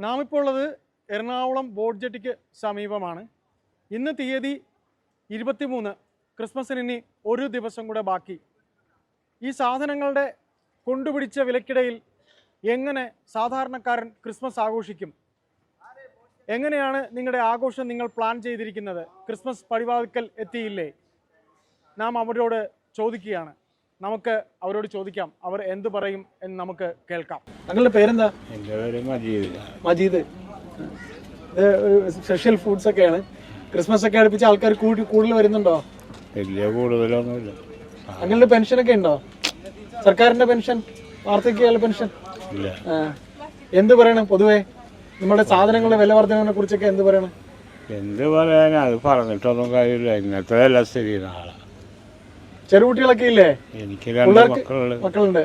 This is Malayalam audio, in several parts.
നാം ഇപ്പോൾ ഉള്ളത് എറണാകുളം ബോട്ട് ജെട്ടിക്ക് സമീപമാണ്. ഇന്ന് തീയതി ഇരുപത്തിമൂന്ന്. ക്രിസ്മസിന് ഇനി ഒരു ദിവസം കൂടെ ബാക്കി. ഈ സാധനങ്ങളുടെ കൊണ്ടുപിടിച്ച വിലക്കിടയിൽ എങ്ങനെ സാധാരണക്കാരൻ ക്രിസ്മസ് ആഘോഷിക്കും? എങ്ങനെയാണ് നിങ്ങളുടെ ആഘോഷം നിങ്ങൾ പ്ലാൻ ചെയ്തിരിക്കുന്നത്? ക്രിസ്മസ് പടിവാതിക്കൽ എത്തിയില്ലേ? നാം അവരോട് ചോദിക്കുകയാണ്. നമുക്ക് അവരോട് ചോദിക്കാം അവർ എന്ത് പറയും എന്ന് നമുക്ക് കേൾക്കാം. നിങ്ങളുടെ പേരെന്താ? എന്റെ പേര് മജീദ്. മജീദ്. ഇത് സ്പെഷ്യൽ ഫുഡ്സ് ഒക്കെയാണ്. ക്രിസ്മസ് ഒക്കെ അടുപ്പിച്ച് ആൾക്കാർ കൂടി കൂടുതൽ വരുന്നുണ്ടോ? വലിയ കൂടുതലൊന്നുമില്ല. അങ്ങനെ പെൻഷൻ ഒക്കെ ഉണ്ടോ? സർക്കാരിന്റെ പെൻഷൻ വാർദ്ധക്യകാല പെൻഷൻ ഇല്ല. ആ. എന്ത് പറയണം പൊതുവേ? നമ്മുടെ സാധനങ്ങളുടെ വില വർധനവിനെ കുറിച്ചൊക്കെ എന്ത് പറയണം? എന്ത് പറയാനാ? അത് പറഞ്ഞിട്ടൊന്നും കാര്യമില്ല. ഇന്നത്തെ എല്ലാം സ്ഥിതി നാളെ ചെറുകുട്ടികളൊക്കെ ഇല്ലേ? എനിക്ക് രണ്ട് പിള്ളേർക്ക് മക്കളുണ്ട്.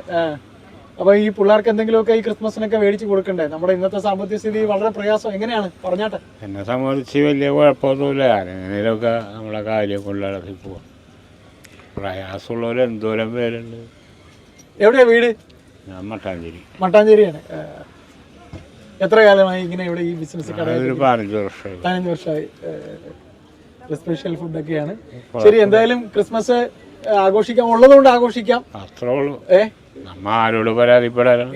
അപ്പൊ ഈ പിള്ളേർക്ക് എന്തെങ്കിലുമൊക്കെ ഈ ക്രിസ്മസിനൊക്കെ മേടിച്ച് കൊടുക്കണ്ടേ? നമ്മുടെ ഇന്നത്തെ സാമ്പത്തിക സ്ഥിതി വളരെ പ്രയാസം. എങ്ങനെയാണ്? പറഞ്ഞാട്ടെ. എന്നെ സംബന്ധിച്ച് വലിയ കുഴപ്പമൊന്നുമില്ല. എങ്ങനെയൊക്കെ നമ്മളെ കാര്യം നടത്തി പോവാം. പ്രയാസമുള്ളവർ എന്തോരം പേരുണ്ട്. എവിടെയാ വീട്? ഞാൻ മട്ടാഞ്ചേരി. മട്ടാഞ്ചേരിയാണ്. എത്ര കാലമായി ഇങ്ങനെ ഇവിടെ ഈ ബിസിനസ് പതിനഞ്ച് വർഷമായി. പതിനഞ്ച് വർഷമായി. സ്പെഷ്യൽ ഫുഡൊക്കെയാണ് ശരി എന്തായാലും ക്രിസ്മസ് ആഘോഷിക്കാം. ഉള്ളതുകൊണ്ട് ആഘോഷിക്കാം. അത്രേ ഉള്ളൂ. ഏ? നമ്മ ആരോട് പരാതിപ്പെടാനോ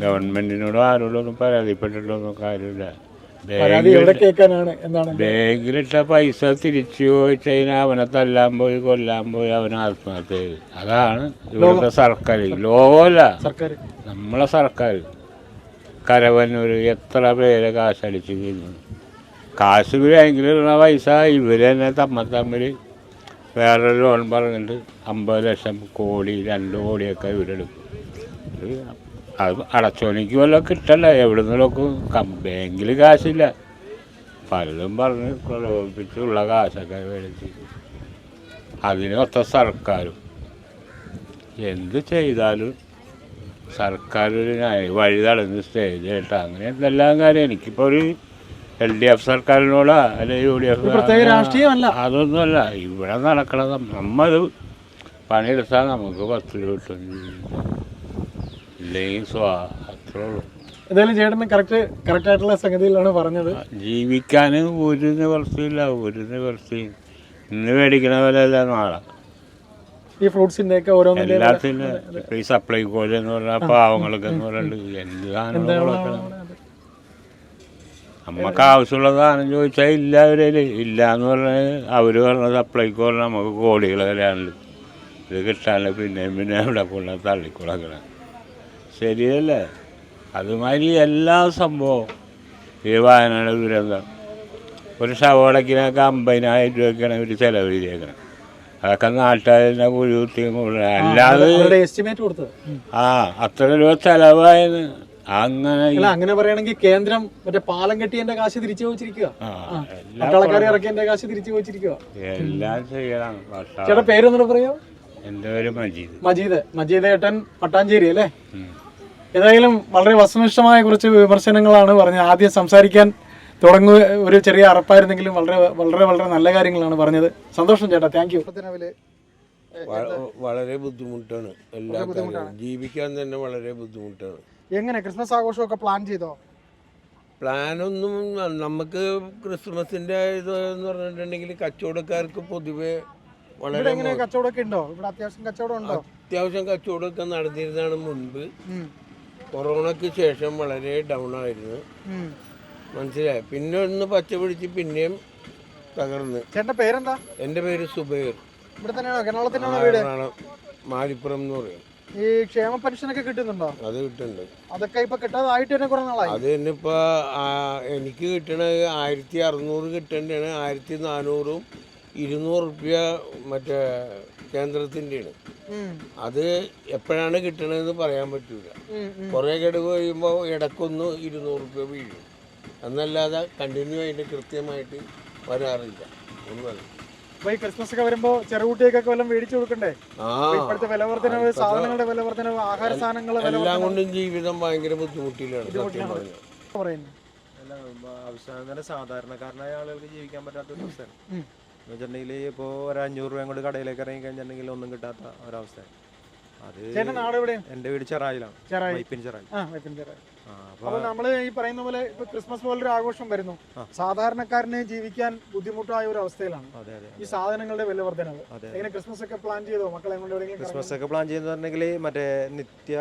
ഗവൺമെന്റിനോടും ആരോടൊന്നും പരാതിപ്പെട്ടിട്ടൊന്നും കാര്യമില്ല. പരാതി എവിടെ കേൾക്കാനാണ്? എന്നാണ് ബാങ്കിലിട്ട പൈസ തിരിച്ചു പോയി കഴിഞ്ഞാൽ അവനെ തല്ലാൻ പോയി കൊല്ലാൻ പോയി അവനെ ആത്മഹത്യ ചെയ്തു. അതാണ് ഇവിടുത്തെ സർക്കാർ ലോകമല്ല. സർക്കാർ നമ്മളെ സർക്കാർ കരവന്നൂർ എത്ര പേരെ കാശടിച്ചു തിന്നു. കാശ് ബാങ്കിലുള്ള പൈസ ഇവർ തന്നെ തമ്മ തമ്മിൽ വേറെ ലോൺ പറഞ്ഞിട്ട് അമ്പത് ലക്ഷം കോടി രണ്ട് കോടിയൊക്കെ ഇവരെടുക്കും. അത് അടച്ചോനിക്ക് വല്ലതും കിട്ടല്ല എവിടെ നിന്നൊക്കെ ബാങ്കിൽ കാശില്ല. പലതും പറഞ്ഞ് പ്രലോഭിപ്പിച്ചുള്ള കാശൊക്കെ മേടിച്ച്. അതിനൊത്ത സർക്കാരും. എന്ത് ചെയ്താലും സർക്കാർ ഒരു വഴി തടഞ്ഞ് സ്റ്റേജ് കേട്ടോ അങ്ങനെ എന്തെല്ലാം കാര്യം? എനിക്കിപ്പോൾ ഒരു എൽ ഡി എഫ് സർക്കാരിനോട് അല്ലെങ്കിൽ യു ഡി എഫ് പ്രത്യേക രാഷ്ട്രീയമല്ല. അതൊന്നുമല്ല. ഇവിടെ നടക്കണത് നമ്മത് പണിയെടുത്താൽ നമുക്ക് പത്ത് രൂപ കിട്ടും. ഇല്ലെങ്കിൽ സ്വാ അത്രേ ഉള്ളൂ. എന്തായാലും ചേട്ടന് കറക്റ്റ് കറക്റ്റ് ആയിട്ടുള്ള സംഗതിയിലാണ് പറഞ്ഞത്. ജീവിക്കാൻ ഒരു നിവർത്തിയില്ല ഒരു നിവർത്തിയും ഇന്ന് മേടിക്കണ പോലെയല്ല നാളെ. ഈ ഫ്രൂട്ട്സിന്റെ ഒക്കെ ഓരോ എല്ലാത്തിനും ഈ സപ്ലൈ കോഴി എന്ന് പറഞ്ഞാൽ പാവങ്ങൾക്ക് എന്ന് പറയുന്നത് എന്താണ്? നമുക്ക് ആവശ്യമുള്ള സാധനം ചോദിച്ചാൽ ഇല്ല അവരിൽ ഇല്ല. എന്ന് പറഞ്ഞാൽ അവർ പറഞ്ഞ സപ്ലൈക്ക് പറഞ്ഞാൽ നമുക്ക് കോടികൾ തരാനുള്ളു. ഇത് കിട്ടാനില്ല പിന്നെയും പിന്നെ അവിടെ കൊണ്ട് തള്ളിക്കൊളക്കണം ശരിയല്ലേ? അതുമാതിരി എല്ലാ സംഭവവും ഈ വയനാട് ദുരന്തം. ഒരു ശവടക്കിനൊക്കെ അമ്പതിനായിരം രൂപയ്ക്കാണ് ഇവർ ചിലവ് ചെയ്തേക്കണം. അതൊക്കെ നാട്ടുകാരെ കുഴികുത്തിയും അല്ലാതെ കൂടുതൽ കൊടുത്തത്. ആ അത്ര രൂപ ചെലവായത് അങ്ങനെ അങ്ങനെ പറയുകയാണെങ്കിൽ കേന്ദ്രം മറ്റേ പാലം കെട്ടിയതിന്റെ കാശ് തിരിച്ചു വെച്ചിരിക്കുക പട്ടാളക്കാരെ ഇറക്കിയതിന്റെ കാശ് തിരിച്ചു വെച്ചിരിക്കുക എല്ലാം ചെയ്യണം ചേട്ടാ പേരൊന്നും പറയോ. എന്റെ പേര് മജീദ്. മജീദ് മജീദ് ഏട്ടൻ പട്ടാഞ്ചേരി അല്ലേ. ഏതായാലും വളരെ വസ്തുനിഷ്ഠമായ കുറച്ച് വിമർശനങ്ങളാണ് പറഞ്ഞത് ആദ്യം സംസാരിക്കാൻ തുടങ്ങുക. ഒരു ചെറിയ അറപ്പായിരുന്നെങ്കിലും വളരെ വളരെ വളരെ നല്ല കാര്യങ്ങളാണ് പറഞ്ഞത്. സന്തോഷം ചേട്ടാ താങ്ക് യു വളരെ ബുദ്ധിമുട്ടാണ് എല്ലാ ജീവിക്കാൻ തന്നെ വളരെ ബുദ്ധിമുട്ടാണ്. എങ്ങനെ ക്രിസ്മസ് ആഘോഷമൊക്കെ പ്ലാൻ ചെയ്തോ? പ്ലാനൊന്നും നമുക്ക് ക്രിസ്മസിന്റെ ഇത് എന്ന് പറഞ്ഞിട്ടുണ്ടെങ്കിൽ കച്ചവടക്കാർക്ക് പൊതുവെ ഇവിടെ വളരെ എങ്ങനെ കച്ചവടമൊക്കെ ഉണ്ടോ? ഇവിടെ അത്യാവശ്യം കച്ചവടം ഉണ്ടോ? അത്യാവശ്യം കച്ചവടമൊക്കെ നടന്നിരുന്നതാണ് മുൻപ്. ഉം. കൊറോണയ്ക്ക് ശേഷം വളരെ ഡൗൺ ആയിരുന്നു. ഉം. മനസ്സിലായി? പിന്നെ ഒന്ന് പച്ച പിടിച്ച് പിന്നെയും തകർന്ന്. ചേട്ടന്റെ പേരെന്താ? എന്റെ പേര് സുബൈർ. ഇവിടെ തന്നെയാണോ? എറണാകുളത്തിനാണോ വീട്? എറണാകുളം. മാരിപ്പുറം എന്ന് പറയും. ഈ ക്ഷേമ പെൻഷനൊക്കെ കിട്ടുന്നുണ്ടോ? അത് കിട്ടുന്നുണ്ട്. അതൊക്കെ ഇപ്പൊ കിട്ടാതായിട്ട് തന്നെ കുറെ നാളായി. അത് തന്നെ ഇപ്പൊ എനിക്ക് കിട്ടണത് ആയിരത്തി അറുന്നൂറ് കിട്ടേണ്ടതാണ്. ആയിരത്തി നാനൂറും ഇരുന്നൂറ് റുപ്യ മറ്റേ കേന്ദ്രത്തിന്റെയാണ്. അത് എപ്പോഴാണ് കിട്ടണതെന്ന് പറയാൻ പറ്റൂല. കുറേ ഗഡുവ് കഴിയുമ്പോൾ ഇടക്കൊന്ന് ഇരുന്നൂറ് റുപ്യ വീഴും. എന്നല്ലാതെ കണ്ടിന്യൂ ആയിട്ട് കൃത്യമായിട്ട് വരാറില്ല. ഒന്നുമല്ല ഈ ക്രിസ്മസ് ഒക്കെ വരുമ്പോ ചെറുകുട്ടിയൊക്കെ വല്ലതും മേടിച്ചു കൊടുക്കണ്ടേ? ഇപ്പോഴത്തെ വില വർധനവ് സാധനങ്ങളുടെ വില വർധനവ് ആഹാര സാധനങ്ങളുടെ എല്ലാം കൊണ്ടും ജീവിതം ഭയങ്കര ബുദ്ധിമുട്ടിലാണ് സത്യം ആവശ്യം സാധാരണക്കാരനായ ആളുകൾക്ക് ജീവിക്കാൻ പറ്റാത്ത ഒരു അവസ്ഥയാണ്. എന്ന് വെച്ചിട്ടുണ്ടെങ്കിൽ ഇപ്പോൾ ഒരു അഞ്ഞൂറ് രൂപയും കൂടി കടയിലേക്ക് ഇറങ്ങി കഴിഞ്ഞിട്ടുണ്ടെങ്കിൽ ഒന്നും കിട്ടാത്ത ഒരവസ്ഥയാണ്. ചേട്ടൻ നാട് എവിടെയാണ് എന്റെ വീട് ചെറായിലാണ്. ചെറായി. വൈപ്പിൻ ചെറായി. ആ വൈപ്പിൻ ചെറായി. ആ അപ്പൊ നമ്മൾ ഈ പറയുന്ന പോലെ ഇപ്പൊ ക്രിസ്മസ് പോലൊരു ആഘോഷം വരുന്നു. സാധാരണക്കാരന് ജീവിക്കാൻ ബുദ്ധിമുട്ടായ ഒരു അവസ്ഥയിലാണ് ഈ സാധനങ്ങളുടെ വില വർധനവ്. എങ്ങനെ ക്രിസ്മസ് ഒക്കെ പ്ലാൻ ചെയ്തോ? മക്കളെ ക്രിസ്മസ് ഒക്കെ പ്ലാൻ ചെയ്യുന്നുണ്ടെങ്കിൽ മറ്റേ നിത്യ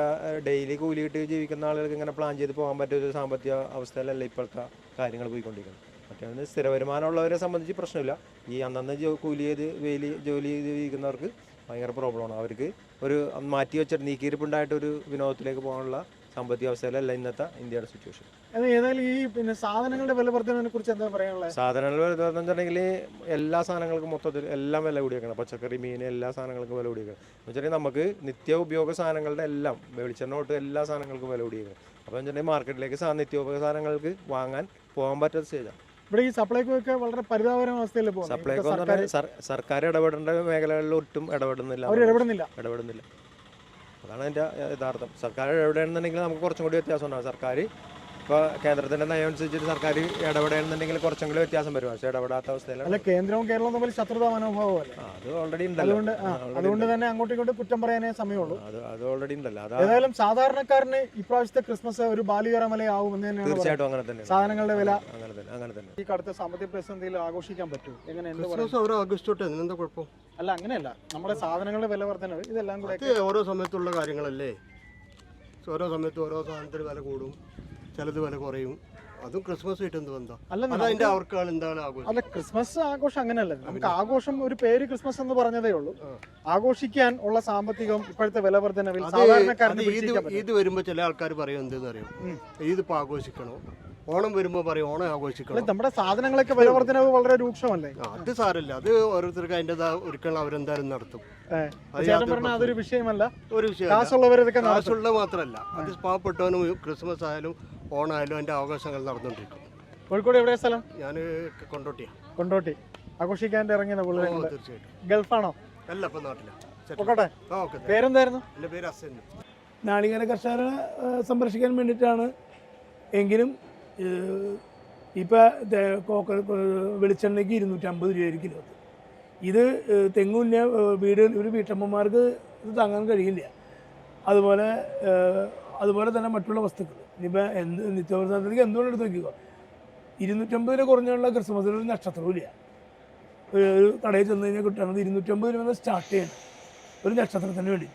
ഡെയിലി കൂലി കിട്ടി ജീവിക്കുന്ന ആളുകൾക്ക് ഇങ്ങനെ പ്ലാൻ ചെയ്ത് പോകാൻ പറ്റിയ ഒരു സാമ്പത്തിക അവസ്ഥയിലല്ല ഇപ്പോഴത്തെ കാര്യങ്ങൾ പോയിക്കൊണ്ടിരിക്കുന്നത്. മറ്റേ സ്ഥിര വരുമാനമുള്ളവരെ സംബന്ധിച്ച് പ്രശ്നമില്ല. ഈ അന്നന്ന് കൂലി ചെയ്ത് വെയിൽ ജോലി ചെയ്ത് ജീവിക്കുന്നവർക്ക് ഭയങ്കര പ്രോബ്ലമാണ് അവർക്ക് ഒരു മാറ്റി വെച്ചിട്ട് നീക്കിയിരിപ്പുണ്ടായിട്ട് ഒരു വിനോദത്തിലേക്ക് പോകാനുള്ള സാമ്പത്തിക അവസ്ഥയിലല്ല ഇന്നത്തെ ഇന്ത്യയുടെ സിറ്റുവേഷൻ ഏതായാലും ഈ പിന്നെ സാധനങ്ങളുടെ വില വർധനവിനെ കുറിച്ച് എന്താ പറയാനുള്ളത് സാധനങ്ങൾ വരുന്നത് വെച്ചിട്ടുണ്ടെങ്കിൽ എല്ലാ സാധനങ്ങൾക്കും മൊത്തത്തിൽ എല്ലാം വില കൂടിയേക്കണം. പച്ചക്കറി മീൻ എല്ലാ സാധനങ്ങൾക്കും വില കൂടിയേക്കണം. എന്ന് വെച്ചിട്ടുണ്ടെങ്കിൽ നമുക്ക് നിത്യ ഉപയോഗ സാധനങ്ങളുടെ എല്ലാം വെളിച്ചെണ്ണ തൊട്ട് എല്ലാ സാധനങ്ങൾക്കും വില കൂടിയേക്കണം. അപ്പോൾ വെച്ചിട്ടുണ്ടെങ്കിൽ മാർക്കറ്റിലേക്ക് നിത്യോപയോഗ സാധനങ്ങൾക്ക് വാങ്ങാൻ പോകാൻ പറ്റാത്ത സ്റ്റേജാണ് ഇവിടെ ഈ സപ്ലൈകോ ഒക്കെ വളരെ പരിതാപകരമായ അവസ്ഥയിൽ സപ്ലൈകോ സർക്കാർ ഇടപെടേണ്ട മേഖലകളിൽ ഒട്ടും ഇടപെടുന്നില്ല. അവർ ഇടപെടുന്നില്ല. ഇടപെടുന്നില്ല. അതാണ് അതിന്റെ യഥാർത്ഥം. സർക്കാർ ഇടപെടണമെന്നുണ്ടെങ്കിൽ നമുക്ക് കുറച്ചും കൂടി വ്യത്യാസം ഉണ്ടാകും സർക്കാർ ഇപ്പോൾ കേന്ദ്രത്തിന്റെ നയം അനുസരിച്ചിട്ട് സർക്കാർ ഇടപെടുകയാണെന്നുണ്ടെങ്കിൽ കുറച്ചും കൂടി വ്യത്യാസം വരും. പക്ഷേ ഇടപെടാത്ത അവസ്ഥയിലാണ്. അല്ല കേന്ദ്രവും കേരളവും തമ്മിൽ ശത്രുതാ മനോഭാവം ആ, അത് ഓൾറെഡി ഉണ്ടല്ലോ. അതുകൊണ്ട് ആ, അതുകൊണ്ട് തന്നെ അങ്ങോട്ടും ഇങ്ങോട്ടും കുറ്റം പറയാനേ സമയമുള്ളൂ. അത് അത് ഓൾറെഡി ഉണ്ടല്ലോ. അതാ ഏതായാലും സാധാരണക്കാരന് ഇപ്രാവശ്യത്തെ ക്രിസ്മസ് ഒരു ബാലികറമലയാവും എന്ന് തന്നെയാണ് പറയുന്നത്. തീർച്ചയായിട്ടും അങ്ങനെ തന്നെ സാധനങ്ങളുടെ വില അങ്ങനെ തന്നെ അങ്ങനെ തന്നെ. ഈ കടുത്ത സാമ്പത്തിക പ്രതിസന്ധിയിൽ ആഘോഷിക്കാൻ പറ്റൂ എങ്ങനെ എന്ത് പറയും ക്രിസ്മസ് ഓരോ ആഘോഷിച്ചോട്ടെ എന്തെന്താ കുഴപ്പം? അല്ല അങ്ങനെയല്ല. നമ്മുടെ സാധനങ്ങളുടെ വില വർധനവ് ഇതെല്ലാം കൂടെ ഓരോ സമയത്തുള്ള കാര്യങ്ങളല്ലേ? ഓരോ സമയത്ത് ഓരോ സാധനത്തിന് വില കൂടും. ചിലത് വില കുറയും. അതും ക്രിസ്മസ് ആയിട്ട് എന്ത് ബന്ധം? അല്ല അത് അതിന്റെ അവർക്ക് എന്താണ് ആഘോഷം? അല്ല ക്രിസ്മസ് ആഘോഷം അങ്ങനെയല്ല. നമുക്ക് ആഘോഷം ഒരു പേര് ക്രിസ്മസ് എന്ന് പറഞ്ഞതേ ഉള്ളൂ. ആഘോഷിക്കാൻ ഉള്ള സാമ്പത്തികം ഇപ്പോഴത്തെ വില വർധനവിൽ സാധാരണക്കാരന് ഈദ് വരുമ്പോ ചില ആൾക്കാർ പറയും എന്തെന്ന് അറിയും. ഈദ് ഇപ്പൊ ആഘോഷിക്കണോ? ഓണം വരുമ്പോ പറയും ഓണം ആഘോഷിക്കണം? നമ്മുടെ സാധനങ്ങളൊക്കെ വില വർധനവ് വളരെ രൂക്ഷമല്ലേ? അത് സാരല്ല അത് ഓരോരുത്തർക്ക് അതിന്റെ ഒരിക്കലും അവരെന്തായാലും നടത്തും. അതൊരു വിഷയമല്ല. ഒരു വിഷയം കാശുള്ളവർ നടത്തും. കാശുള്ള മാത്രമല്ല. അത് പാവപ്പെട്ടവനും ക്രിസ്മസ് ആയാലും ഓണായാലും അതിന്റെ ആഘോഷങ്ങൾ നടന്നുകൊണ്ടിരിക്കും കോഴിക്കോട് എവിടെ സ്ഥലം? ഞാൻ കൊണ്ടോട്ടിയാ. കൊണ്ടോട്ടി. ആഘോഷിക്കാൻ ഇറങ്ങിയത് തീർച്ചയായിട്ടും. ഗൾഫാണോ? അല്ല ഇപ്പം നാട്ടിലെ. പേരെന്തായിരുന്നു? എന്റെ പേര് അസൻ. നാളികേര കർഷകരെ സംരക്ഷിക്കാൻ വേണ്ടിയിട്ടാണ് എങ്കിലും ഇപ്പോൾ കോക്ക വെളിച്ചെണ്ണയ്ക്ക് ഇരുന്നൂറ്റമ്പത് രൂപ ആയിരിക്കും കിലോ ഇത് തെങ്ങുമില്ല വീട് ഒരു വീട്ടമ്മമാർക്ക് ഇത് താങ്ങാൻ കഴിയില്ല. അതുപോലെ അതുപോലെ തന്നെ മറ്റുള്ള വസ്തുക്കൾ. ഇനിയിപ്പോൾ എന്ത് നിത്യോപകരണത്തിലേക്ക് എന്തുകൊണ്ട് എടുത്ത് നോക്കിക്കോ ഇരുന്നൂറ്റമ്പത് കുറഞ്ഞുള്ള ക്രിസ്മസിൽ ഒരു നക്ഷത്രവും ഇല്ല. ഒരു കടയിൽ ചെന്ന് കഴിഞ്ഞാൽ കിട്ടുന്നത് ഇരുന്നൂറ്റമ്പത് രൂപ സ്റ്റാർട്ട് ചെയ്യണം. ഒരു നക്ഷത്രത്തിന് വേണ്ടി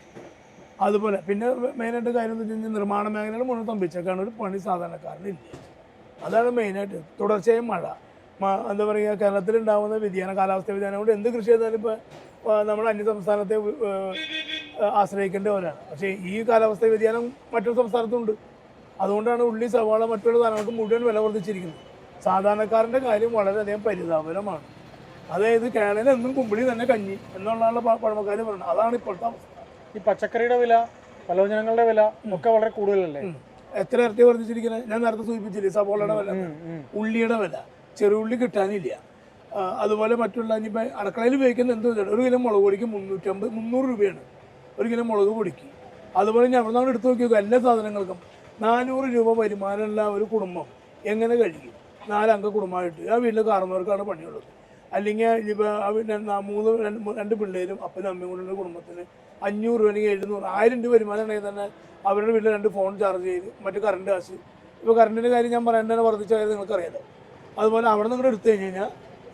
അതുപോലെ പിന്നെ മെയിനായിട്ട് കാര്യം എന്ന് വെച്ച് കഴിഞ്ഞാൽ നിർമ്മാണ മേഖലകൾ മുഴുവൻ തമ്പിച്ചേക്കാണ് ഒരു പണി സാധാരണക്കാരനില്ല അതാണ് മെയിനായിട്ട് തുടർച്ചയായും മഴ. എന്താ പറയുക കേരളത്തിലുണ്ടാകുന്ന വ്യതിയാന കാലാവസ്ഥ വ്യതിയാനം കൊണ്ട് എന്ത് കൃഷി ചെയ്താലും ഇപ്പോൾ നമ്മൾ അന്യ സംസ്ഥാനത്തെ ആശ്രയിക്കേണ്ട ആശ്രയിക്കേണ്ടവരാണ് പക്ഷേ ഈ കാലാവസ്ഥ വ്യതിയാനം മറ്റൊരു സംസ്ഥാനത്തുണ്ട്. അതുകൊണ്ടാണ് ഉള്ളി സവാള മറ്റുള്ള സാധനങ്ങൾക്ക് മുഴുവൻ വില വർദ്ധിച്ചിരിക്കുന്നത്. സാധാരണക്കാരന്റെ കാര്യം വളരെയധികം പരിതാപകരമാണ്. അതായത് കേരളം എന്നും കുമ്പിളി തന്നെ കഞ്ഞി എന്നുള്ളതാണ് പഴമക്കാർ പറയുന്നത്. അതാണ് ഇപ്പോഴത്തെ അവസ്ഥ. ഈ പച്ചക്കറിയുടെ വില പലവ്യഞ്ജനങ്ങളുടെ വില ഒക്കെ വളരെ കൂടുതലല്ലേ? എത്ര ഇരട്ടി വർദ്ധിച്ചിരിക്കുന്നത്? ഞാൻ നേരത്തെ സൂചിപ്പിച്ചില്ലേ സവാളയുടെ വില. ഉള്ളിയുടെ വില. ചെറുള്ളി കിട്ടാനില്ല. അതുപോലെ മറ്റുള്ള ഇനിയിപ്പോൾ അടുക്കളയിൽ ഉപയോഗിക്കുന്ന എന്ത് വെച്ചാൽ ഒരു കിലോ മുളക് പൊടിക്ക് മുന്നൂറ്റമ്പത് മുന്നൂറ് രൂപയാണ്. ഒരു കിലോ മുളക് പൊടിക്ക്. അതുപോലെ ഞാൻ അവിടെ നിന്നാണ് എടുത്ത് നോക്കി എല്ലാ സാധനങ്ങൾക്കും. നാനൂറ് രൂപ വരുമാനമുള്ള ഒരു കുടുംബം എങ്ങനെ കഴിക്കും? നാലംഗ കുടുംബമായിട്ട്. ആ വീട്ടിൽ കാരണവർക്കാണ് പണിയുള്ളത്. അല്ലെങ്കിൽ ഇപ്പം മൂന്ന് രണ്ട് പിള്ളേരും അപ്പനും അമ്മയും കൂടെ ഉള്ള കുടുംബത്തിന് അഞ്ഞൂറ് രൂപ അല്ലെങ്കിൽ എഴുന്നൂറ് ആയിരം രൂപ വരുമാനം ഉണ്ടെങ്കിൽ തന്നെ അവരുടെ വീട്ടിൽ രണ്ട് ഫോൺ ചാർജ് ചെയ്ത് മറ്റു കറണ്ട് കാശ്. ഇപ്പോൾ കറണ്ടിന്റെ കാര്യം ഞാൻ പറയേണ്ട തന്നെ വർദ്ധിച്ച കാര്യം നിങ്ങൾക്കറിയാലോ? അതുപോലെ അവിടെ നിങ്ങൾ എടുത്തു കഴിഞ്ഞ് കഴിഞ്ഞാൽ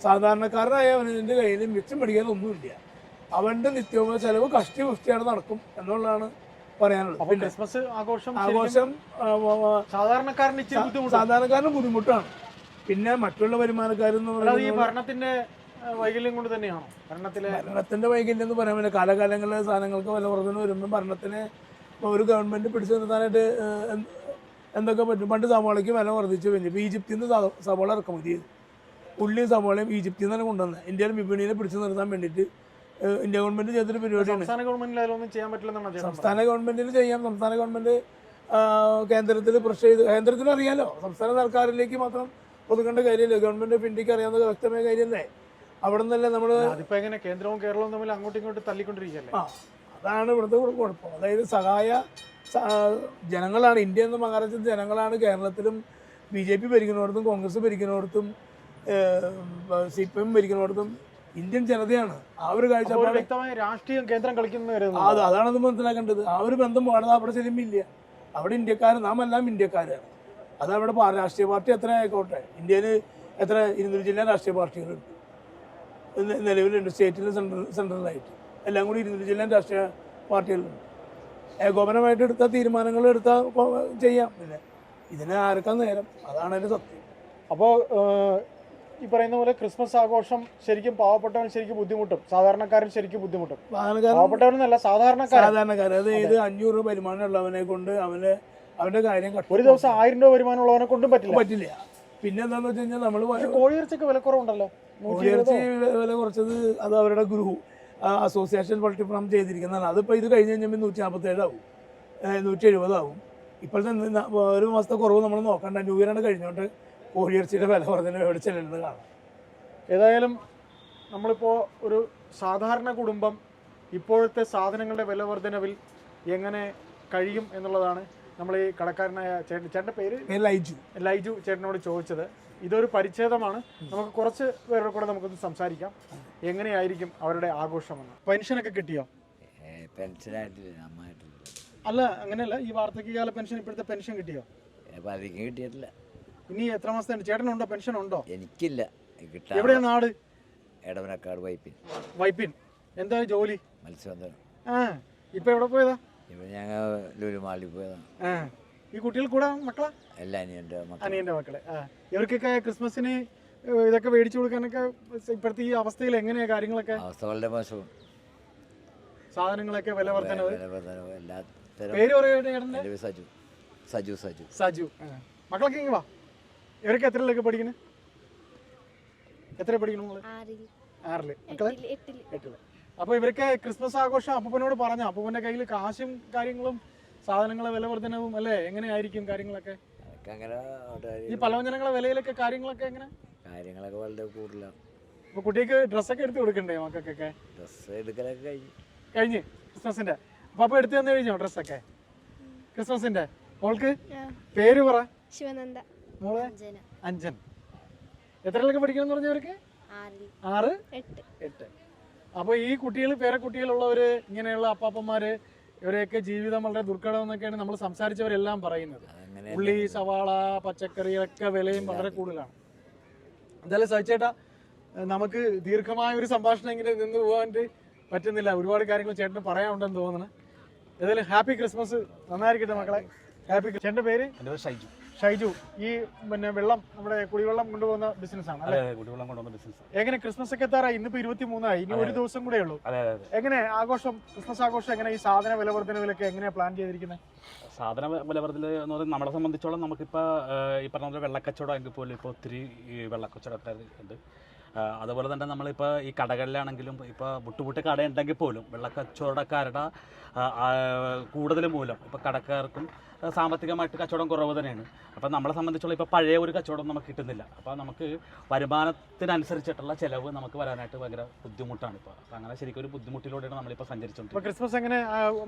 സാധാരണക്കാരനായ അവന്റെ കയ്യിൽ മിച്ചം പിടിക്കാൻ അവന്റെ നിത്യോപ ചിലവ് കഷ്ടി പുഷ്ടിയാണ് നടക്കും എന്നുള്ളതാണ് പറയാനുള്ളത്. ക്രിസ്മസ് ആഘോഷം ആഘോഷം സാധാരണക്കാരന് സാധാരണക്കാരന് ബുദ്ധിമുട്ടാണ്. പിന്നെ മറ്റുള്ള വരുമാനക്കാരെന്ന് പറയുന്നത് ഈ ഭരണത്തിന്റെ വൈകല്യം കൊണ്ട് തന്നെയാണോ? ഭരണത്തിലെ ഭരണത്തിന്റെ വൈകല്യം എന്ന് പറയാൻ പറ്റില്ല. കാലകാലങ്ങളിലെ സാധനങ്ങൾക്ക് വില വർധന വരുമ്പോൾ ഭരണത്തിന് ഇപ്പൊ ഒരു ഗവൺമെന്റ് പിടിച്ചു നിർത്താനായിട്ട് എന്തൊക്കെ പറ്റും? പണ്ട് സവാളയ്ക്ക് വില വർദ്ധിച്ചു കഴിഞ്ഞു ഇപ്പോൾ ഈജിപ്തിൽ നിന്ന് സവാള ഇറക്കുമതി ചെയ്തു. ഉള്ളിയും സവാളയും ഈജിപ്തിൽ തന്നെ കൊണ്ടുവന്നത്. ഇന്ത്യയിലെ വിപണിയിൽ പിടിച്ചു നിർത്താൻ വേണ്ടിയിട്ട് ഇന്ത്യ ഗവൺമെന്റ് ചെയ്തൊരു പരിപാടിയാണ്. സംസ്ഥാന ഗവൺമെന്റിൽ ചെയ്യാൻ പറ്റില്ലെന്നാണ് സംസ്ഥാന ഗവൺമെന്റിന് ചെയ്യാം. സംസ്ഥാന ഗവൺമെന്റ് കേന്ദ്രത്തിൽ പ്രഷർ ചെയ്ത് കേന്ദ്രത്തിന് അറിയാലോ. സംസ്ഥാന സർക്കാരിലേക്ക് മാത്രം ഒതുക്കേണ്ട കാര്യമല്ലോ. ഗവൺമെന്റ് ഓഫ് ഇന്ത്യയ്ക്ക് അറിയാവുന്ന വ്യക്തമായ കാര്യമല്ലേ? അവിടെ നിന്നല്ലേ നമ്മൾ. അതിപ്പോ എങ്ങനെ കേന്ദ്രവും കേരളവും തമ്മിൽ അങ്ങോട്ടും ഇങ്ങോട്ടും തള്ളിക്കൊണ്ടിരിക്കുകയല്ലേ? ആ അതാണ് ഇവിടുത്തെ കുഴപ്പം. അതായത് സഹായ ജനങ്ങളാണ്. ഇന്ത്യ എന്ന മഹാരാജ്യത്തെ ജനങ്ങളാണ് കേരളത്തിലും ബി ജെ പി ഭരിക്കുന്നിടത്തും കോൺഗ്രസ് ഭരിക്കുന്നിടത്തും സി പി എം ഭരിക്കുന്നിടത്തും ഇന്ത്യൻ ജനതയാണ്. ആ ഒരു കാഴ്ചപ്പാട് വ്യക്തമായ രാഷ്ട്രീയം കേന്ദ്രം കളിക്കുന്ന അത് അതാണ് അത് മനസ്സിലാക്കേണ്ടത്. ആ ഒരു ബന്ധം പാടുന്നത് അവിടെ ചെല്ലുമ്പില്ല അവിടെ ഇന്ത്യക്കാർ നാം എല്ലാം ഇന്ത്യക്കാരാണ്. അതവിടെ അവിടെ രാഷ്ട്രീയ പാർട്ടി എത്ര ആയിക്കോട്ടെ. ഇന്ത്യയിൽ എത്ര ഇരുന്നൂറ് ജില്ലാ രാഷ്ട്രീയ പാർട്ടികളുണ്ട്. നിലവിലുണ്ട്. സ്റ്റേറ്റിലും സെൻട്രൽ സെൻട്രലായിട്ട്. എല്ലാം കൂടി ഇരുന്നൂറ് ജില്ലാ രാഷ്ട്രീയ പാർട്ടികളുണ്ട്. ഏകോപനമായിട്ട് എടുത്ത തീരുമാനങ്ങൾ എടുത്താൽ ചെയ്യാം. പിന്നെ ഇതിനെ ആർക്കാൻ നേരം? അതാണ് അതിന്റെ സത്യം. അപ്പോൾ ഈ പറയുന്ന പോലെ ക്രിസ്മസ് ആഘോഷം ശരിക്കും പാവപ്പെട്ടവൻ ശരിക്കും ബുദ്ധിമുട്ടും. സാധാരണക്കാരൻ ശരിക്കും ബുദ്ധിമുട്ടും. പാവപ്പെട്ടവനല്ല പാവപ്പെട്ടവനെന്നല്ല സാധാരണക്കാരൻ. സാധാരണക്കാരൻ. അത് ഏത് അഞ്ഞൂറ് രൂപ വരുമാനം ഉള്ളവനെ കൊണ്ട് അവന് അവന്റെ കാര്യം ഒരു ദിവസം ആയിരം രൂപ വരുമാനമുള്ളവനെ കൊണ്ടും പറ്റില്ല. പറ്റില്ല. പിന്നെ എന്താന്ന് വെച്ച് കഴിഞ്ഞാൽ നമ്മൾ കോഴിയിറച്ചിക്ക് വില കുറവുണ്ടല്ലോ? കോഴിയിറച്ചി? വില കുറച്ചത് അത് അവരുടെ ഗ്രൂപ്പ് അസോസിയേഷൻ പൾട്ടി ഫാം ചെയ്തിരിക്കുന്നതാണ്. അതിപ്പോൾ ഇത് കഴിഞ്ഞ് കഴിഞ്ഞാൽ നൂറ്റി നാൽപ്പത്തേഴാവും നൂറ്റി എഴുപതാവും ഇപ്പോഴത്തെ ഒരു മാസത്തെ കുറവ് നമ്മൾ നോക്കണ്ട. ന്യൂ ഇയറാണ് കഴിഞ്ഞോട്ട് കോഴിയിറച്ചിയുടെ വില വർദ്ധന എവിടെ ചെല്ലുന്നത് കാണാം. ഏതായാലും നമ്മളിപ്പോൾ ഒരു സാധാരണ കുടുംബം ഇപ്പോഴത്തെ സാധനങ്ങളുടെ വില വർധനവിൽ എങ്ങനെ കഴിയും എന്നുള്ളതാണ് നമ്മൾ ഈ കടക്കാരനായ ചേട്ടൻ ചേട്ടന്റെ പേര്? ലൈജു. ലൈജു ചേട്ടനോട് ചോദിച്ചത്. ഇതൊരു പരിച്ഛേദമാണ്. നമുക്ക് കുറച്ച് പേരുടെ കൂടെ നമുക്കൊന്ന് സംസാരിക്കാം. എങ്ങനെയായിരിക്കും അവരുടെ ആഘോഷമെന്ന്? പെൻഷനൊക്കെ കിട്ടിയോ? അല്ല അങ്ങനെയല്ല. ഈ വാർദ്ധക്യകാല പെൻഷൻ ഇപ്പോഴത്തെ പെൻഷൻ കിട്ടിയോ? കിട്ടിയിട്ടില്ല. ഇനി എത്ര മാസത്തെ ചേട്ടനുണ്ടോ? പെൻഷൻ ഉണ്ടോ എനിക്കില്ല എവിടെയാ നാട് എടവനക്കാട് വൈപ്പിൻ. വൈപ്പിൻ. എന്താ ജോലി? മത്സ്യബന്ധനം. ആ ഇപ്പൊ എവിടെ പോയതാ? ഇപ്പൊ ഞങ്ങൾ ലുലുമാളിൽ പോയതാ. ആ ഈ കുട്ടികൾ കൂടെ മക്കളാ? അല്ല അനിയന്റെ മക്കൾ അനിയന്റെ മക്കളെ. ആ ഇവർക്കൊക്കെ ക്രിസ്മസിന് ഇതൊക്കെ മേടിച്ചു കൊടുക്കാനൊക്കെ ഇപ്പോഴത്തെ ഈ അവസ്ഥയിൽ എങ്ങനെയാ കാര്യങ്ങളൊക്കെ? അവസ്ഥ വളരെ മോശം. സാധനങ്ങളൊക്കെ വില വർധനവ് വിലവർദ്ധനവ്. എല്ലാ തരം പേര് പറയുന്നത് സജു സജു. സജു. മക്കളൊക്കെ ഇങ്ങ് വാ. ഇവരൊക്കെ എത്രയിലൊക്കെ പഠിക്കുന്നത് എത്ര പഠിക്കണം ആറിൽ. മക്കളെ? എട്ടിൽ. അപ്പൊ ഇവരൊക്കെ ക്രിസ്മസ് ആഘോഷം അപ്പൂപ്പനോട് പറഞ്ഞ? അപ്പൂപ്പന്റെ കയ്യിൽ കാശും കാര്യങ്ങളും സാധനങ്ങളെ വില വർധനവും അല്ലേ? എങ്ങനെയായിരിക്കും കാര്യങ്ങളൊക്കെ? ഈ പലവ്യഞ്ജനങ്ങളെ വിലയിലൊക്കെ കാര്യങ്ങളൊക്കെ എങ്ങനെ? കാര്യങ്ങളൊക്കെ വളരെ കൂടുതലാണ് അപ്പൊ കുട്ടിക്ക് ഡ്രസ്സൊക്കെ എടുത്ത് കൊടുക്കണ്ടേ മക്കൾക്കൊക്കെ? ഡ്രസ്സ് എടുക്കലൊക്കെ കഴിഞ്ഞു. കഴിഞ്ഞ് ക്രിസ്മസിന്റെ. അപ്പൊ അപ്പൊ എടുത്തു തന്നു കഴിഞ്ഞോ ഡ്രസ്സൊക്കെ? ക്രിസ്മസിന്റെ. മോൾക്ക്? പേര് പറ. ശിവനന്ദ. മോളെ? അഞ്ചൻ. എത്രയിലൊക്കെ പഠിക്കണം എന്ന് പറഞ്ഞവർക്ക്? ആറ്? എട്ട്. എട്ട്. അപ്പോൾ ഈ കുട്ടികൾ പേരക്കുട്ടികളുള്ളവര് ഇങ്ങനെയുള്ള അപ്പാപ്പന്മാര് ഇവരെയൊക്കെ ജീവിതം വളരെ ദുർഘടം എന്നൊക്കെയാണ് നമ്മൾ സംസാരിച്ചവരെല്ലാം പറയുന്നത്. ഉള്ളി സവാള പച്ചക്കറിയൊക്കെ വിലയും വളരെ കൂടുതലാണ്. എന്തായാലും സഹിച്ചേട്ടാ നമുക്ക് ദീർഘമായ ഒരു സംഭാഷണം ഇങ്ങനെ നിന്ന് പോകാൻ പറ്റുന്നില്ല. ഒരുപാട് കാര്യങ്ങൾ ചേട്ടന് പറയാനുണ്ടെന്ന് തോന്നുന്നു ഏതായാലും ഹാപ്പി ക്രിസ്മസ്. നന്നായിരിക്കട്ടെ മക്കളെ. ഹാപ്പി ചേട്ടന്റെ പേര്? എന്റെ പേര് ഷൈജു. ഷൈജു ഈ പിന്നെ വെള്ളം നമ്മുടെ കുടിവെള്ളം കൊണ്ടുപോകുന്ന ബിസിനസ് ആണ് അതെ അല്ലേ കുടിവെള്ളം കൊണ്ടുവന്ന ബിസിനസ് എങ്ങനെ ക്രിസ്മസ് ഒക്കെ എത്താറായി ഇന്നിപ്പോ ഇരുപത്തി മൂന്നായി ഇനി ഒരു ദിവസം കൂടെ ഉള്ളൂ. എങ്ങനെ ആഘോഷം ക്രിസ്മസ് ആഘോഷം എങ്ങനെ ഈ സാധന വില വർധനവിലൊക്കെ എങ്ങനെയാ പ്ലാൻ ചെയ്തിരിക്കുന്നത് സാധന വിലവർദ്ധന എന്ന് പറയുന്നത് നമ്മളെ സംബന്ധിച്ചോളം നമുക്കിപ്പോൾ ഈ പറഞ്ഞ പോലെ വെള്ളക്കച്ചവടം എങ്കിൽ പോലും ഇപ്പോൾ ഒത്തിരി വെള്ളക്കച്ചവടം വെള്ളക്കച്ചവടക്കാർ ഉണ്ട്. അതുപോലെ തന്നെ നമ്മളിപ്പോൾ ഈ കടകളിലാണെങ്കിലും ഇപ്പോൾ മുട്ടുമുട്ട് കട ഉണ്ടെങ്കിൽ പോലും വെള്ളക്കച്ചവടക്കാരുടെ കൂടുതൽ മൂലം. ഇപ്പോൾ കടക്കാർക്കും സാമ്പത്തികമായിട്ട് കച്ചവടം കുറവ് തന്നെയാണ്. അപ്പം നമ്മളെ സംബന്ധിച്ചുള്ള ഇപ്പോൾ പഴയ ഒരു കച്ചവടം നമുക്ക് കിട്ടുന്നില്ല. അപ്പോൾ നമുക്ക് വരുമാനത്തിനനുസരിച്ചിട്ടുള്ള ചിലവ് നമുക്ക് വരാനായിട്ട് ഭയങ്കര ബുദ്ധിമുട്ടാണ് ഇപ്പോൾ അപ്പം അങ്ങനെ ശരിക്കും ഒരു ബുദ്ധിമുട്ടിലൂടെയാണ് നമ്മളിപ്പോൾ സഞ്ചരിച്ചുകൊണ്ടിരിക്കുന്നത് ക്രിസ്മസ് എങ്ങനെ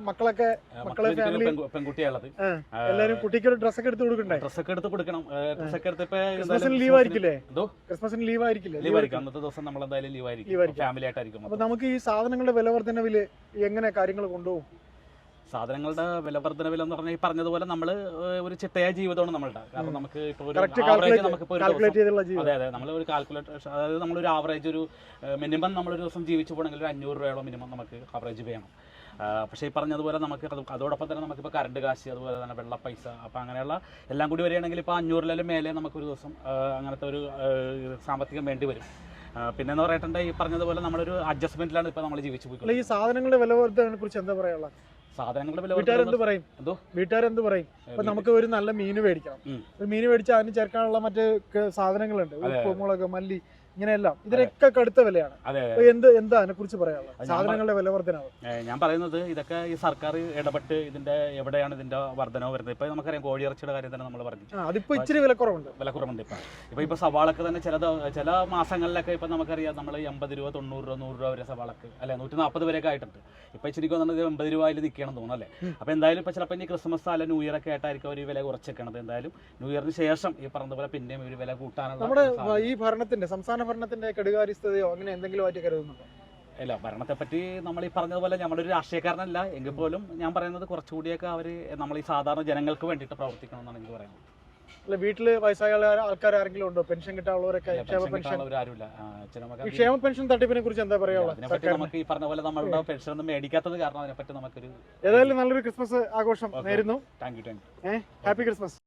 മക്കളൊക്കെ മക്കളൊക്കെ മക്കളെ മക്കളെ family- പെൺകു- പെൺകുട്ടിയുള്ളത് ആ, എല്ലാരും കുട്ടിക്ക് ഒരു ഡ്രസ്സൊക്കെ എടുത്ത് കൊടുക്കണ്ടേ? ഡ്രസ്സൊക്കെ എടുത്ത് കൊടുക്കണം. ഡ്രസ്സൊക്കെ എടുത്ത് ഇപ്പൊ ക്രിസ്മസിന് ലീവ് ആയിരിക്കില്ലേ എന്തോ? ക്രിസ്മസിന് ലീവ് ആയിരിക്കില്ലേ ലീവ് ആയിരിക്കും അന്നത്തെ ദിവസം നമ്മൾ എന്തായാലും ലീവ് ആയിരിക്കും. ഫാമിലി ആയിട്ടായിരിക്കും അപ്പൊ നമുക്ക് ഈ സാധനങ്ങളുടെ വില എങ്ങനെ കാര്യങ്ങൾ കൊണ്ടുപോകും? സാധനങ്ങളുടെ വില എന്ന് പറഞ്ഞാൽ ഈ പറഞ്ഞതുപോലെ നമ്മൾ ഒരു ചിട്ടയായ ജീവിതമാണ് നമ്മളുടെ. കാരണം നമുക്ക് ഇപ്പോൾ ഒരു ആവറേജ് നമുക്കിപ്പോൾ അതെ അതെ നമ്മൾ ഒരു കാൽക്കുലേറ്റർ അതായത് നമ്മളൊരു ആവറേജ് ഒരു മിനിമം നമ്മളൊരു ദിവസം ജീവിച്ചു പോകണമെങ്കിൽ ഒരു അഞ്ഞൂറ് രൂപയോളം മിനിമം നമുക്ക് കവറേജ് വേണം. പക്ഷേ ഈ പറഞ്ഞതുപോലെ നമുക്ക് അത് അതോടൊപ്പം തന്നെ നമുക്കിപ്പോൾ കറണ്ട് കാശ് അതുപോലെ തന്നെ വെള്ള പൈസ അപ്പോൾ അങ്ങനെയുള്ള എല്ലാം കൂടി വരികയാണെങ്കിൽ ഇപ്പോൾ അഞ്ഞൂറിലും മേലെ നമുക്കൊരു ദിവസം അങ്ങനത്തെ ഒരു സാമ്പത്തികം വേണ്ടി വരും. പിന്നെ എന്ന് പറയട്ടെ ഈ പറഞ്ഞതുപോലെ നമ്മളൊരു അഡ്ജസ്റ്റ്മെന്റിലാണ് ഇപ്പോൾ നമ്മൾ ജീവിച്ചു പോയി ഈ സാധനങ്ങളുടെ വില വർധനവിനെ കുറിച്ച് എന്താ പറയാനുള്ള സാധനങ്ങളുടെ വില വീട്ടുകാരെന്ത് പറയും? എന്തോ? വീട്ടുകാരെന്ത് പറയും? ഇപ്പൊ നമുക്ക് ഒരു നല്ല മീൻ മേടിക്കണം. ഒരു മീൻ മേടിച്ചാൽ അതിന് ചേർക്കാനുള്ള മറ്റ് സാധനങ്ങളുണ്ട്. ഉപ്പ് മുളക് മല്ലി ഇങ്ങനെയെല്ലാം. ഇതിനൊക്കെ കടുത്ത വിലയാണ്. എന്ത് എന്താ അതിനെ കുറിച്ച് പറയാനുള്ളത് സാധനങ്ങളുടെ വില വർധനവ്. ഞാൻ പറയുന്നത് ഇതൊക്കെ ഈ സർക്കാർ ഇടപെട്ട് ഇതിന്റെ എവിടെയാണ് ഇതിന്റെ വർധനവ് വരുന്നത്? ഇപ്പൊ നമുക്കറിയാം കോഴിയിറച്ചിയുടെ കാര്യം തന്നെ നമ്മൾ പറഞ്ഞു. അതിപ്പോ ഇച്ചിരി വിലക്കുറവുണ്ട്. വില കുറവുണ്ട് ഇപ്പം. ഇപ്പൊ ഇപ്പൊ സവാളക്ക് തന്നെ ചില ചില മാസങ്ങളിലൊക്കെ ഇപ്പൊ നമുക്കറിയാം നമ്മൾ എൺപത് രൂപ തൊണ്ണൂറ് രൂപ നൂറ് രൂപ വരെ സവാളക്ക് അല്ലെ നൂറ്റി നാൽപ്പത് വരെയൊക്കെ ആയിട്ടുണ്ട്. ഇപ്പൊ ഇച്ചിരി തോന്നുന്നത് എൺപത് രൂപയിൽ നിൽക്കണം തോന്നുന്നു അല്ലേ? അപ്പൊ എന്തായാലും ഇപ്പൊ ചിലപ്പോൾ ഇനി ക്രിസ്മസ് അല്ല ന്യൂ ഇയർ ഒക്കെ ആയിട്ടായിരിക്കും ഒരു വില കുറച്ചേക്കണത് എന്തായാലും ന്യൂ ഇയറിന് ശേഷം ഈ പറഞ്ഞ പോലെ പിന്നെയും ഒരു വില കൂട്ടാനുള്ള നമ്മുടെ ഈ ഭരണത്തിന്റെ സംസ്ഥാന ഭരണത്തിന്റെ കെടുകാര്യസ്ഥതയോ അങ്ങനെ എന്തെങ്കിലും ആയിട്ട് കരുതുന്നുണ്ടോ? അല്ല ഭരണത്തെപ്പറ്റി നമ്മൾ ഈ പറഞ്ഞതുപോലെ നമ്മളൊരു രാഷ്ട്രീയക്കാരനല്ല. എങ്കിൽ പോലും ഞാൻ പറയുന്നത് കുറച്ചുകൂടിയൊക്കെ അവർ നമ്മൾ ഈ സാധാരണ ജനങ്ങൾക്ക് വേണ്ടിയിട്ട് പ്രവർത്തിക്കണം എന്നാണ് എനിക്ക് പറയുന്നത് അല്ല വീട്ടിൽ വയസ്സായ ആൾക്കാർ ആരെങ്കിലും ഉണ്ടോ? പെൻഷൻ കിട്ടാനുള്ളവരൊക്കെ ക്ഷേമ പെൻഷൻ പെൻഷൻ ക്ഷേമ തട്ടിപ്പിനെ കുറിച്ച് എന്താ പറയാനുള്ളത് നമുക്ക് ഈ പറഞ്ഞ പോലെ നമ്മളുടെ പെൻഷൻ ഒന്നും മേടിക്കാത്തത് കാരണം അതിനെപ്പറ്റി നമുക്കൊരു ഏതായാലും നല്ലൊരു ക്രിസ്മസ് ആഘോഷം നേരുന്നു. Thank you thank you happy Christmas